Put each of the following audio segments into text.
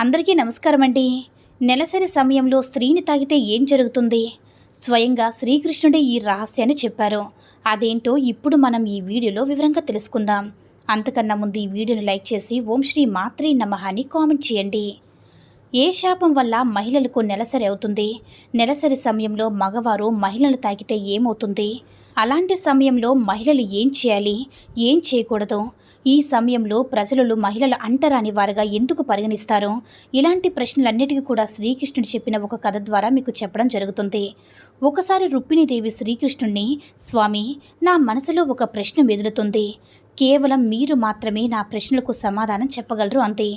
అందరికీ నమస్కారం అండి నెలసరి సమయంలో స్త్రీని తాగితే ఏం జరుగుతుంది? స్వయంగా శ్రీకృష్ణుడే ఈ రహస్యాన్ని చెప్పారు. అదేంటో ఇప్పుడు మనం ఈ వీడియోలో వివరంగా తెలుసుకుందాం. అంతకన్నా ముందు ఈ వీడియోను లైక్ చేసి ఓం శ్రీ మాత్రే నమః అని కామెంట్ చేయండి. ఏ శాపం వల్ల మహిళలకు నెలసరి అవుతుంది? నెలసరి సమయంలో మగవారు మహిళలు తాగితే ఏమవుతుంది? అలాంటి సమయంలో మహిళలు ఏం చేయాలి? ఏం చేయకూడదు? ఈ సమయంలో ప్రజలు మహిళలు అంటరాని వారుగా ఎందుకు పరిగణిస్తారు? ఇలాంటి ప్రశ్నలన్నిటికీ కూడా శ్రీకృష్ణుడు చెప్పిన ఒక కథ ద్వారా మీకు చెప్పడం జరుగుతుంది. ఒకసారి రుక్మిణీదేవి శ్రీకృష్ణుణ్ణి స్వామి నా మనసులో ఒక ప్రశ్న మెదులుతుంది. కేవలం మీరు మాత్రమే నా ప్రశ్నలకు సమాధానం చెప్పగలరు అంతే.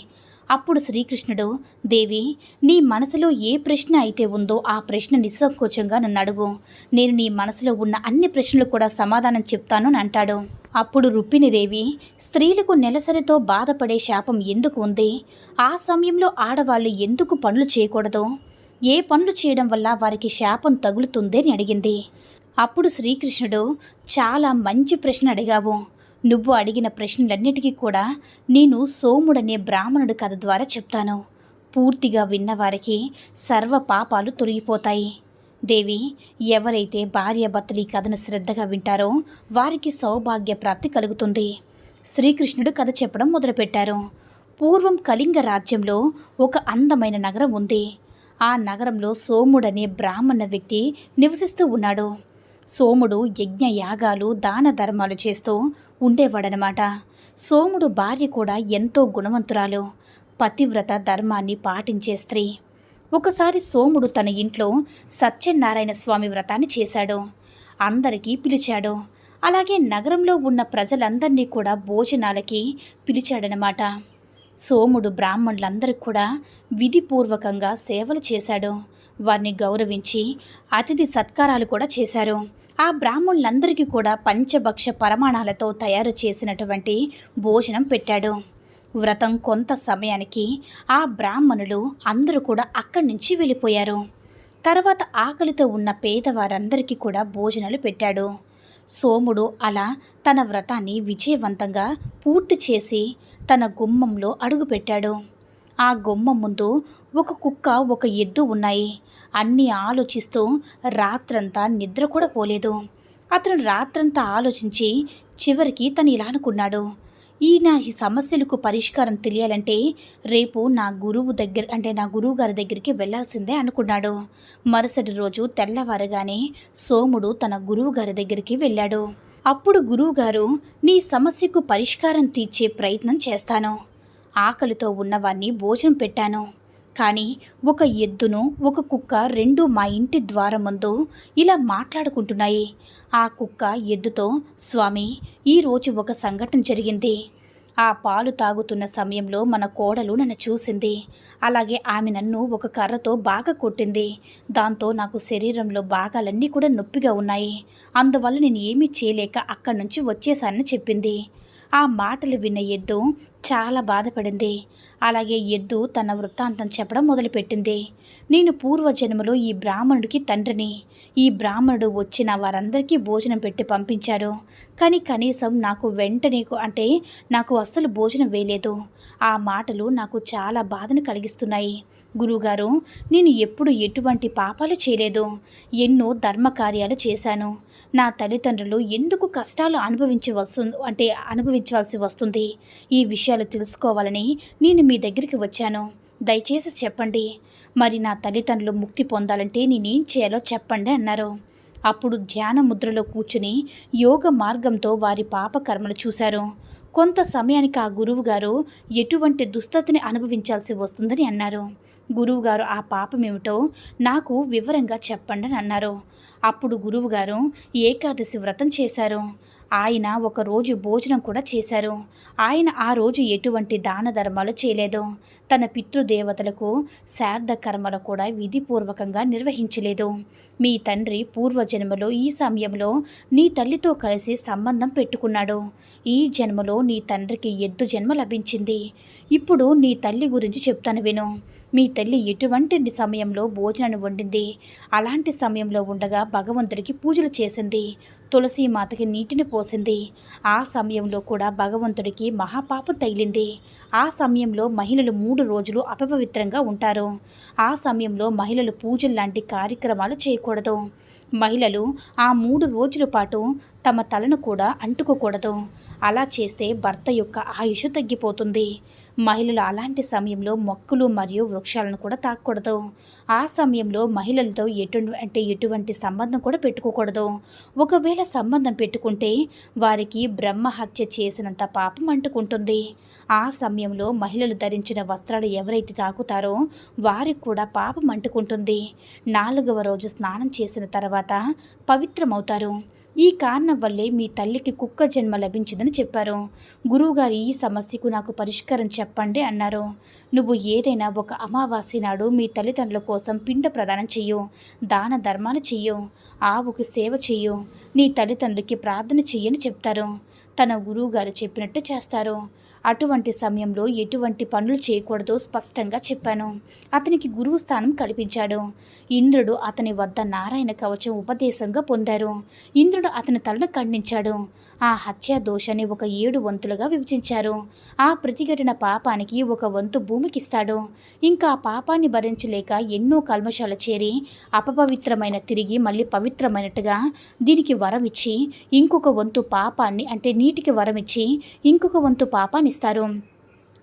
అప్పుడు శ్రీకృష్ణుడు దేవి నీ మనసులో ఏ ప్రశ్న అయితే ఉందో ఆ ప్రశ్న నిస్సంకోచంగా నన్ను అడుగు. నేను నీ మనసులో ఉన్న అన్ని ప్రశ్నలు కూడా సమాధానం చెప్తాను అని అంటాడు. అప్పుడు రుప్పినిదేవి స్త్రీలకు నెలసరితో బాధపడే శాపం ఎందుకు ఉంది? ఆ సమయంలో ఆడవాళ్ళు ఎందుకు పనులు చేయకూడదు? ఏ పనులు చేయడం వల్ల వారికి శాపం తగులుతుంది అని అడిగింది. అప్పుడు శ్రీకృష్ణుడు చాలా మంచి ప్రశ్న అడిగావు. నువ్వు అడిగిన ప్రశ్నలన్నిటికీ కూడా నేను సోముడనే బ్రాహ్మణుడి కథ ద్వారా చెప్తాను. పూర్తిగా విన్నవారికి సర్వ పాపాలు తొలగిపోతాయి. దేవి ఎవరైతే భార్యాభర్తలు ఈ కథను శ్రద్ధగా వింటారో వారికి సౌభాగ్య ప్రాప్తి కలుగుతుంది. శ్రీకృష్ణుడు కథ చెప్పడం మొదలుపెట్టారు. పూర్వం కళింగ రాజ్యంలో ఒక అందమైన నగరం ఉంది. ఆ నగరంలో సోముడనే బ్రాహ్మణ వ్యక్తి నివసిస్తూ ఉన్నాడు. సోముడు యజ్ఞ యాగాలు దాన ధర్మాలు చేస్తూ ఉండేవాడనమాట సోముడు భార్య కూడా ఎంతో గుణవంతురాలు. పతివ్రత ధర్మాన్ని పాటించే స్త్రీ. ఒకసారి సోముడు తన ఇంట్లో సత్యనారాయణ స్వామి వ్రతాన్ని చేశాడు. అందరికీ పిలిచాడు. అలాగే నగరంలో ఉన్న ప్రజలందరినీ కూడా భోజనాలకి పిలిచాడనమాట సోముడు బ్రాహ్మణులందరికీ కూడా విధిపూర్వకంగా సేవలు చేశాడు. వారిని గౌరవించి అతిథి సత్కారాలు కూడా చేశారు. ఆ బ్రాహ్మణులందరికీ కూడా పంచభక్ష పరమాణాలతో తయారు చేసినటువంటి భోజనం పెట్టాడు. వ్రతం కొంత సమయానికి ఆ బ్రాహ్మణులు అందరూ కూడా అక్కడి నుంచి వెళ్ళిపోయారు. తర్వాత ఆకలితో ఉన్న పేదవారందరికీ కూడా భోజనాలు పెట్టాడు. సోముడు అలా తన వ్రతాన్ని విజయవంతంగా పూర్తి చేసి తన గుమ్మంలో అడుగుపెట్టాడు. ఆ గుమ్మం ముందు ఒక కుక్క ఒక ఎద్దు ఉన్నాయి. అన్నీ ఆలోచిస్తూ రాత్రంతా నిద్ర కూడా పోలేదు. అతను రాత్రంతా ఆలోచించి చివరికి తను ఇలా అనుకున్నాడు. ఈ నా ఈ సమస్యలకు పరిష్కారం తెలియాలంటే రేపు నా గురువు దగ్గర అంటే నా గురువు గారి దగ్గరికి వెళ్ళాల్సిందే అనుకున్నాడు. మరుసటి రోజు తెల్లవారగానే సోముడు తన గురువు గారి దగ్గరికి వెళ్ళాడు. అప్పుడు గురువుగారు నీ సమస్యకు పరిష్కారం తీర్చే ప్రయత్నం చేస్తాను. ఆకలితో ఉన్నవాణ్ణి భోజనం పెట్టాను. కానీ ఒక ఎద్దును ఒక కుక్క రెండు మా ఇంటి ద్వారం ముందు ఇలా మాట్లాడుకుంటున్నాయి. ఆ కుక్క ఎద్దుతో స్వామి ఈరోజు ఒక సంఘటన జరిగింది. ఆ పాలు తాగుతున్న సమయంలో మన కోడలు నన్ను చూసింది. అలాగే ఆమె నన్ను ఒక కర్రతో బాగా కొట్టింది. దాంతో నాకు శరీరంలో భాగాలన్నీ కూడా నొప్పిగా ఉన్నాయి. అందువల్ల నేను ఏమీ చేయలేక అక్కడి నుంచి వచ్చేసానని చెప్పింది. ఆ మాటలు విన్న ఎద్దు చాలా బాధపడింది. అలాగే ఎద్దు తన వృత్తాంతం చెప్పడం మొదలుపెట్టింది. నేను పూర్వజన్మలో ఈ బ్రాహ్మణుడికి తండ్రిని. ఈ బ్రాహ్మణుడు వచ్చిన వారందరికీ భోజనం పెట్టి పంపించాడు. కానీ కనీసం నాకు వెంటనే అంటే నాకు అస్సలు భోజనం వేయలేదు. ఆ మాటలు నాకు చాలా బాధను కలిగిస్తున్నాయి. గురువుగారు నేను ఎప్పుడు ఎటువంటి పాపాలు చేయలేదు. ఎన్నో ధర్మకార్యాలు చేశాను. నా తల్లిదండ్రులు ఎందుకు కష్టాలు అనుభవించి వస్తు అంటే అనుభవించవలసి వస్తుంది? ఈ విషయాలు తెలుసుకోవాలని నేను మీ దగ్గరికి వచ్చాను. దయచేసి చెప్పండి. మరి నా తల్లిదండ్రులు ముక్తి పొందాలంటే నేనేం చేయాలో చెప్పండి అన్నారు. అప్పుడు ధ్యాన ముద్రలో కూర్చుని యోగ మార్గంతో వారి పాపకర్మలు చూశారు. కొంత సమయానికి ఆ గురువుగారు ఎటువంటి దుస్థతిని అనుభవించాల్సి వస్తుందని అన్నారు. గురువుగారు ఆ పాపమేమిటో నాకు వివరంగా చెప్పండి అని అన్నారు. అప్పుడు గురువుగారు ఏకాదశి వ్రతం చేశారు. ఆయన ఒక రోజు భోజనం కూడా చేశారు. ఆయన ఆ రోజు ఎటువంటి దాన ధర్మాలు చేయలేదు. తన పితృదేవతలకు శారద కర్మలు కూడా విధిపూర్వకంగా నిర్వహించలేదు. మీ తండ్రి పూర్వజన్మలో ఈ సమయంలో నీ తల్లితో కలిసి సంబంధం పెట్టుకున్నాడు. ఈ జన్మలో నీ తండ్రికి ఎద్దు జన్మ లభించింది. ఇప్పుడు నీ తల్లి గురించి చెప్తాను విను. మీ తల్లి ఎటువంటి సమయంలో భోజనాన్ని వండింది? అలాంటి సమయంలో ఉండగా భగవంతుడికి పూజలు చేసింది. తులసి మాతకి నీటిని పోసింది. ఆ సమయంలో కూడా భగవంతుడికి మహాపాపం తగిలింది. ఆ సమయంలో మహిళలు మూడు రోజులు అపవిత్రంగా ఉంటారు. ఆ సమయంలో మహిళలు పూజలు లాంటి కార్యక్రమాలు చేయకూడదు. మహిళలు ఆ మూడు రోజుల పాటు తమ తలను కూడా అంటుకోకూడదు. అలా చేస్తే భర్త యొక్క ఆయుష్ తగ్గిపోతుంది. మహిళలు అలాంటి సమయంలో మొక్కలు మరియు వృక్షాలను కూడా తాకూడదు. ఆ సమయంలో మహిళలతో ఎటువంటి అంటే ఎటువంటి సంబంధం కూడా పెట్టుకోకూడదు. ఒకవేళ సంబంధం పెట్టుకుంటే వారికి బ్రహ్మ హత్య చేసినంత పాపం అంటుకుంటుంది. ఆ సమయంలో మహిళలు ధరించిన వస్త్రాలు ఎవరైతే తాకుతారో వారికి కూడా పాపం అంటుకుంటుంది. నాలుగవ రోజు స్నానం చేసిన తర్వాత పవిత్రమవుతారు. ఈ కారణం వల్లే మీ తల్లికి కుక్క జన్మ లభించిందని చెప్పారు. గురువుగారు ఈ సమస్యకు నాకు పరిష్కారం చెప్పండి అన్నారు. నువ్వు ఏదైనా ఒక అమావాస్య నాడు మీ తల్లిదండ్రుల కోసం పిండ ప్రదానం చెయ్యు దాన ధర్మాలు చెయ్యు ఆవుకి సేవ చెయ్యు నీ తల్లిదండ్రులకి ప్రార్థన చెయ్యని చెప్తారు. తన గురువుగారు చెప్పినట్టు చేస్తారు. అటువంటి సమయంలో ఎటువంటి పనులు చేయకూడదో స్పష్టంగా చెప్పాను. అతనికి గురువు స్థానం కల్పించాడు. ఇంద్రుడు అతని వద్ద నారాయణ కవచం ఉపదేశంగా పొందారు. ఇంద్రుడు అతని తలను ఖండించాడు. ఆ హత్యా దోషాన్ని ఒక ఏడు వంతులుగా విభజించారు. ఆ ప్రతిఘటన పాపానికి ఒక వంతు భూమికిస్తాడు. ఇంకా ఆ పాపాన్ని భరించలేక ఎన్నో కల్మషాలు చేరి అపపవిత్రమైన తిరిగి మళ్ళీ పవిత్రమైనట్టుగా దీనికి వరం ఇచ్చి ఇంకొక వంతు పాపాన్ని అంటే నీటికి వరం ఇచ్చి ఇంకొక వంతు పాపాన్ని ఇస్తారు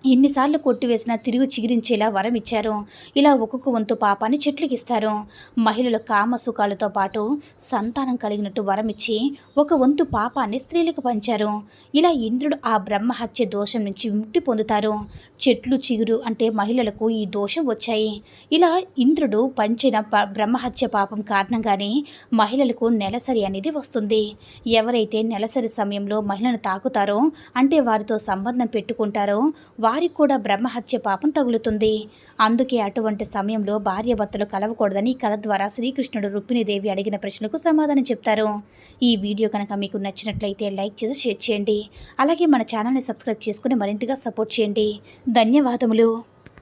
ఎన్నిసార్లు కొట్టివేసినా తిరిగి చిగిరించేలా వరం ఇచ్చారు. ఇలా ఒక్కొక్క వంతు పాపాన్ని చెట్లకిస్తారు మహిళల కామ సుఖాలతో పాటు సంతానం కలిగినట్టు వరం ఇచ్చి ఒక వంతు పాపాన్ని స్త్రీలకు పంచారు. ఇలా ఇంద్రుడు ఆ బ్రహ్మహత్య దోషం నుంచి ముక్తి పొందుతారు. చెట్లు చిగురు అంటే మహిళలకు ఈ దోషం వచ్చాయి. ఇలా ఇంద్రుడు పంచిన ప- బ్రహ్మహత్య పాపం కారణంగానే మహిళలకు నెలసరి అనేది వస్తుంది. ఎవరైతే నెలసరి సమయంలో మహిళను తాకుతారో అంటే వారితో సంబంధం పెట్టుకుంటారో వారికి కూడా బ్రహ్మహత్య పాపం తగులుతుంది. అందుకే అటువంటి సమయంలో భార్యభర్తలు కలవకూడదని కథ ద్వారా శ్రీకృష్ణుడు రుక్మిణీదేవి అడిగిన ప్రశ్నకు సమాధానం చెప్తారు. ఈ వీడియో కనుక మీకు నచ్చినట్లయితే లైక్ చేసి షేర్ చేయండి. అలాగే మన ఛానల్ని సబ్స్క్రైబ్ చేసుకుని మరింతగా సపోర్ట్ చేయండి. ధన్యవాదములు.